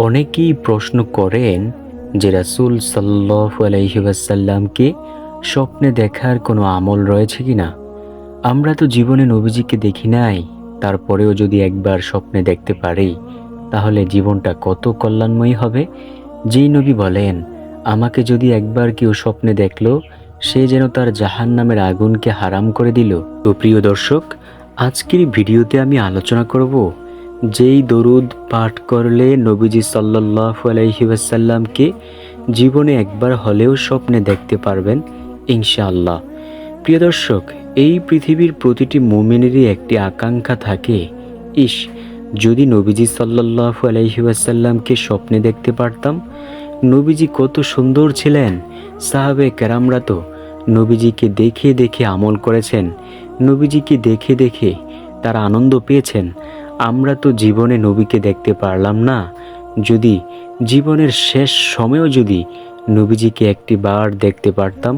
অনেকেই প্রশ্ন করেন যে রাসুল সাল্লাহ আলহিবাসাল্লামকে স্বপ্নে দেখার কোনো আমল রয়েছে কি না আমরা তো জীবনে নবীজিকে দেখি নাই, তারপরেও যদি একবার স্বপ্নে দেখতে পারি, তাহলে জীবনটা কত কল্যাণময়ী হবে? যেই নবী বলেন, আমাকে যদি একবার কেউ স্বপ্নে দেখল, সে যেন তার জাহান নামের আগুনকে হারাম করে দিল। তো প্রিয় দর্শক, আজকের ভিডিওতে আমি আলোচনা করব যেই দরুদ পাঠ করলে নবীজি সাল্লাহ আলহিবাসাল্লামকে জীবনে একবার হলেও স্বপ্নে দেখতে পারবেন, ইনশাআল্লাহ। প্রিয় দর্শক, এই পৃথিবীর প্রতিটি মোমেনেরই একটি আকাঙ্ক্ষা থাকে। ইস, যদি নবীজি সাল্লাহ আলহিবাসাল্লামকে স্বপ্নে দেখতে পারতাম, নবীজি কত সুন্দর ছিলেন। সাহাবে কেরামরা তো নবীজিকে দেখে দেখে আমল করেছেন, নবীজিকে দেখে দেখে তারা আনন্দ পেয়েছেন। আমরা তো জীবনে নবীকে দেখতে পারলাম না। যদি জীবনের শেষ সময়েও যদি নবীজিকে একটি বার দেখতে পারতাম।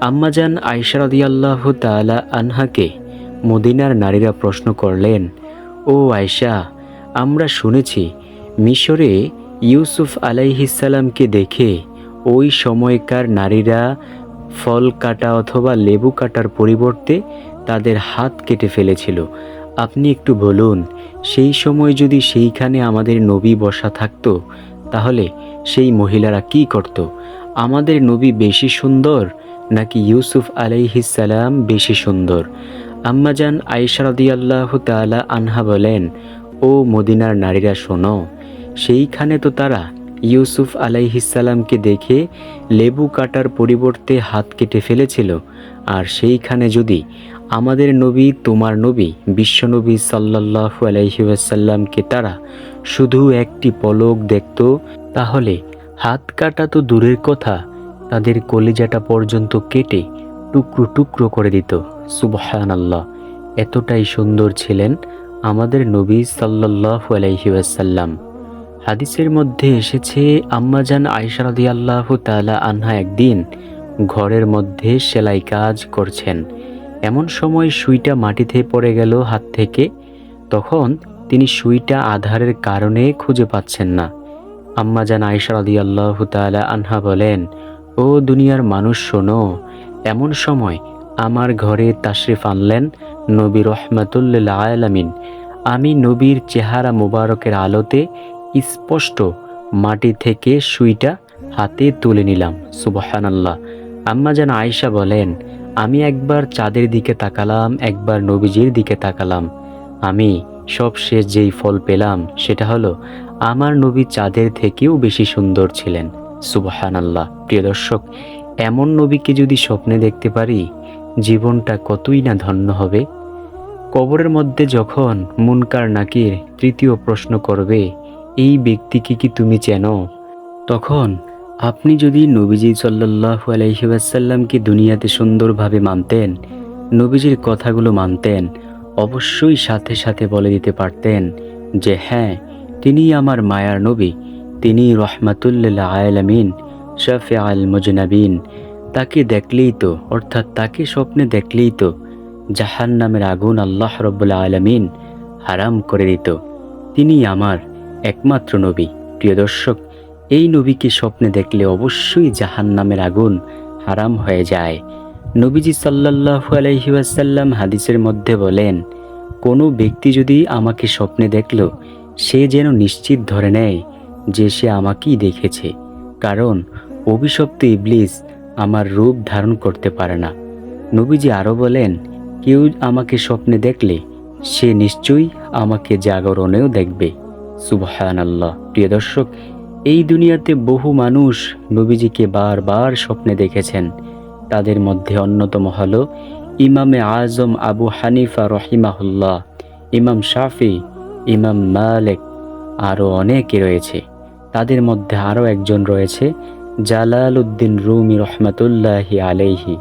আম্মাজান আয়সা রাদিয়াল্লাহ তাআলা আনহাকে মদিনার নারীরা প্রশ্ন করলেন, ও আয়শা, আমরা শুনেছি মিশরে ইউসুফ আলাইহিসাল্লামকে দেখে ওই সময়কার নারীরা ফল কাটা অথবা লেবু কাটার পরিবর্তে তাদের হাত কেটে ফেলেছিল। আপনি একটু বলুন, সেই সময় যদি সেইখানে আমাদের নবী বসা থাকতো, তাহলে সেই মহিলারা কি করত? আমাদের নবী বেশি সুন্দর, নাকি ইউসুফ আলাইহিসাল্লাম বেশি সুন্দর? আম্মাজান আইসারদিয়াল্লাহ তালা আনহা বলেন, ও মদিনার নারীরা শোনো, সেইখানে তো তারা ইউসুফ আলাইহিসাল্লামকে দেখে লেবু কাটার পরিবর্তে হাত কেটে ফেলেছিল। আর সেইখানে যদি আমাদের নবী তোমার নবী, বিশ্বনবী সাল্লাহু আলাইসাল্লামকে তারা শুধু একটি পলক দেখত, তাহলে হাত কাটা তো দূরের কথা, তাদের কলিজাটা পর্যন্ত কেটে টুকরো টুকরো করে দিত। সুবহান আল্লাহ এতটাই সুন্দর ছিলেন আমাদের নবী সাল্লাহু আলাইসাল্লাম হাদিসের মধ্যে এসেছে আম্মাজান আয়সারদি আল্লাহ তালা আনহা একদিন ঘরের মধ্যে সেলাই কাজ করছেন। এমন সময় সুইটা মাটিতে পড়ে গেল হাত থেকে। তখন তিনি সুইটা আধারের কারণে খুঁজে পাচ্ছেন না। আম্মাজান আয়সারদি আল্লাহ তালা আনহা বলেন, ও দুনিয়ার মানুষ, শোনো, এমন সময় আমার ঘরে তাশরিফ আনলেন নবী রহমাতুল্লাহ আলামিন। আমি নবীর চেহারা মোবারকের আলোতে স্পষ্ট মাটি থেকে সুইটা হাতে তুলে নিলাম সুবহান আল্লাহ আম্মা যেন আয়সা বলেন, আমি একবার চাঁদের দিকে তাকালাম, একবার নবীজির দিকে তাকালাম। আমি সবশেষ যেই ফল পেলাম, সেটা হলো আমার নবী চাঁদের থেকেও বেশি সুন্দর ছিলেন সুবহান আল্লাহ প্রিয় দর্শক, এমন নবীকে যদি স্বপ্নে দেখতে পারি, জীবনটা কতই না ধন্য হবে। কবরের মধ্যে যখন মুনকার নাকির তৃতীয় প্রশ্ন করবে এই ব্যক্তিকে কি তুমি চেনো? তখন আপনি যদি নবীজি সাল্লাহু আলহিবাসাল্লামকে দুনিয়াতে সুন্দরভাবে মানতেন, নবীজির কথাগুলো মানতেন, অবশ্যই সাথে সাথে বলে দিতে পারতেন যে হ্যাঁ তিনি আমার মায়ার নবী, তিনি রহমাতুল্লাহ আয়ালামিন শাফে আল মজনাবিন। তাকে দেখলেই তো, অর্থাৎ তাকে স্বপ্নে দেখলেই তো জাহান নামের আগুন আল্লাহ রব্বুল্লা আলমিন হারাম করে দিত। তিনি আমার একমাত্র নবী। প্রিয় দর্শক, এই নবীকে স্বপ্নে দেখলে অবশ্যই জাহান নামের আগুন হারাম হয়ে যায়। নবীজি সাল্লাহু আলহিউসাল্লাম হাদিসের মধ্যে বলেন, কোনো ব্যক্তি যদি আমাকে স্বপ্নে দেখল, সে যেন নিশ্চিত ধরে নেয় যে সে আমাকেই দেখেছে। কারণ অভিশপ্ত ইবলিস আমার রূপ ধারণ করতে পারে না। নবীজি আরও বলেন, কেউ আমাকে স্বপ্নে দেখলে, সে নিশ্চয়ই আমাকে জাগরণেও দেখবে। সুবহান আল্লাহ প্রিয় দর্শক, এই দুনিয়াতে বহু মানুষ নবীজিকে বারবার স্বপ্নে দেখেছেন। তাদের মধ্যে অন্যতম হল ইমামে আজম আবু হানিফা রহিমাহুল্লাহ, ইমাম শাফি, ইমাম মালেক আরও অনেকে রয়েছে। তাদের মধ্যে আরও একজন রয়েছে জালাল উদ্দিন রুমি রহমতুল্লাহি আলাইহি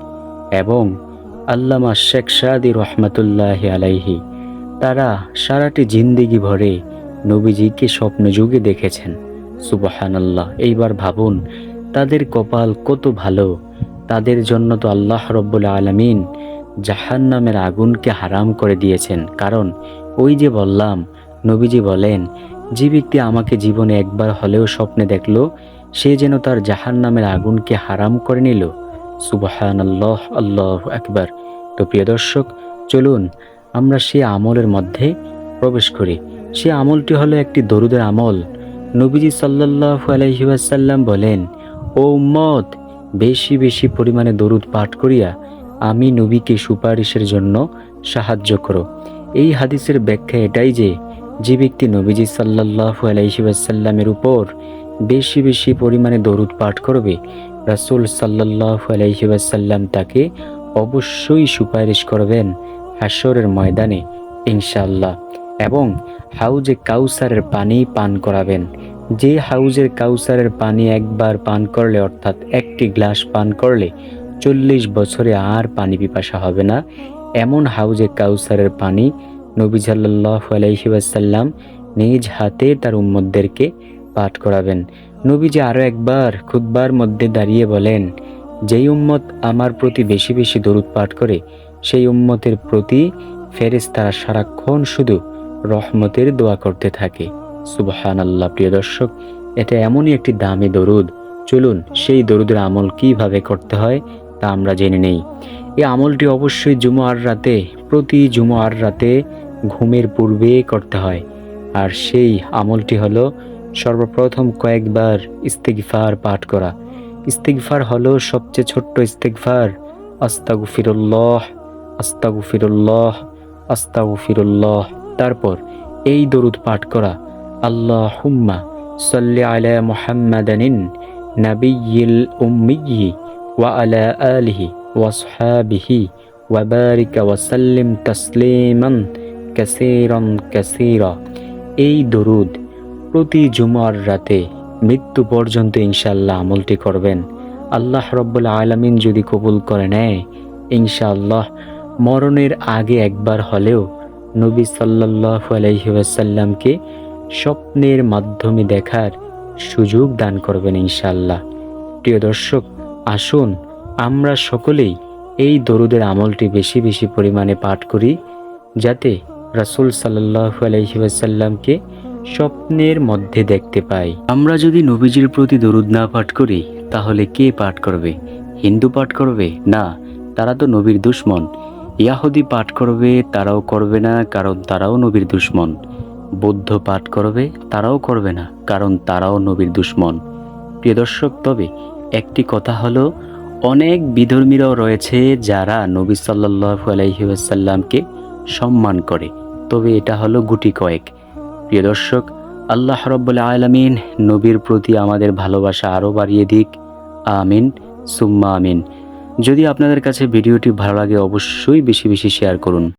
এবং আল্লামা শেখ সাদি রহমতুল্লাহ আলাইহি। তারা সারাটি জিন্দিগি ভরে নবীজিকে স্বপ্নযুগে দেখেছেন। সুবাহান আল্লাহ এইবার ভাবুন, তাদের কপাল কত ভালো। তাদের জন্য তো আল্লাহ রব্বুল আলমিন জাহান নামের আগুনকে হারাম করে দিয়েছেন। কারণ ওই যে বললাম, নবীজি বলেন, যে ব্যক্তি আমাকে জীবনে একবার হলেও স্বপ্নে দেখল, সে যেন তার জাহান নামের আগুনকে হারাম করে নিল। সুবাহান আল্লাহ আল্লাহ একবার তো প্রিয় দর্শক, চলুন আমরা সে আমলের মধ্যে প্রবেশ করি। সে আমলটি হলো একটি দরুদের আমল। নবীজি সাল্লাহ আলহিবাসাল্লাম বলেন, ও উম্মত, বেশি বেশি পরিমাণে দরুদ পাঠ করিয়া আমি নবীকে সুপারিশের জন্য সাহায্য করো। এই হাদিসের ব্যাখ্যা এটাই যে যে ব্যক্তি নবীজি সাল্লাহ আলাইসাল্লামের উপর বেশি বেশি পরিমাণে দরুদ পাঠ করবে, রাসুল সাল্লাহ আলাইসাল্লাম তাকে অবশ্যই সুপারিশ করবেন হাসরের ময়দানে ইনশাল্লাহ এবং হাউজে কাউসারের পানি পান করাবেন। যে হাউজের কাউসারের পানি একবার পান করলে, অর্থাৎ একটি গ্লাস পান করলে চল্লিশ বছরে আর পানি পিপাসা হবে না। এমন হাউজে কাউসারের পানি নবী সাল্লাহ আলাইসাল্লাম নিজ হাতে তার উম্মদদেরকে পাঠ করাবেন। নবীজি আরও একবার খুদ্বার মধ্যে দাঁড়িয়ে বলেন, যেই উম্মত আমার প্রতি বেশি বেশি দরুদ পাঠ করে, সেই উম্মতের প্রতি ফেরেস তারা সারাক্ষণ শুধু রহমতের দোয়া করতে থাকে। সুবহান আল্লাহ প্রিয় দর্শক, এটা এমনই একটি দামি দরুদ। চলুন, সেই দরুদের আমল কীভাবে করতে হয় তা আমরা জেনে নেই। এই আমলটি অবশ্যই জুমুয়ার রাতে, প্রতি জুমুয়ার রাতে ঘুমের পূর্বে করতে হয়। আর সেই আমলটি হলো সর্বপ্রথম কয়েকবার ইস্তেগফার পাঠ করা। ইস্তেগফার হলো সবচেয়ে ছোট্ট ইস্তেগফার। আস্তাগুফিরুল্লাহ আস্তাগুফিরুল্লাহ আস্তাগুফিরুল্লাহ। তারপর এই দরুদ পাঠ করা আল্লাহ হুম্মা সাল্লি আলা মুহাম্মাদানিন নাবিয়িল উম্মিয়্যি ওয়া আলা আলিহি ওয়াসহাবিহি ওয়াবারিকা ওয়াসাল্লিম তাসলিমান কাসীরান কাসীরা। এই দরুদ প্রতি জুমার রাতে মৃত্যু পর্যন্ত ইনশাআল্লাহ আমলটি করবেন। আল্লাহ রব্বুল আলমিন যদি কবুল করে নেয়, ইনশাআল্লাহ মরণের আগে একবার হলেও নবী সাল্লাহ আলহিউসাল্লামকে স্বপ্নের মাধ্যমে দেখার সুযোগ দান করবেন ইনশাল্লাহ প্রিয় দর্শক, আসুন আমরা সকলেই এই দরুদের আমলটি বেশি বেশি পরিমাণে পাঠ করি, যাতে রাসুল সাল্লাহ আলহিউসাল্লামকে স্বপ্নের মধ্যে দেখতে পাই। আমরা যদি নবীজির প্রতি দরুদ না পাঠ করি, তাহলে কে পাঠ করবে? হিন্দু পাঠ করবে? না, তারা তো নবীর দুশ্মন। ইয়াহুদি পাঠ করবে, তারাও করবে না, কারণ তারাও নবীর দুশ্মন। বৌদ্ধ পাঠ করবে, তারাও করবে না, কারণ তারাও নবীর দুশ্মন। প্রিয় দর্শক, তবে একটি কথা হলো, অনেক বিধর্মীরাও রয়েছে যারা নবী সাল্লাহ আলাইসাল্লামকে সম্মান করে। তবে এটা হলো গুটি কয়েক। প্রিয় দর্শক, আল্লাহ রব্বুল আলমিন নবীর প্রতি আমাদের ভালোবাসা আরও বাড়িয়ে দিক। আমিন, সুম্মা আমিন। যদি আপনাদের কাছে ভিডিওটি ভালো লাগে অবশ্যই বেশি বেশি শেয়ার করুন।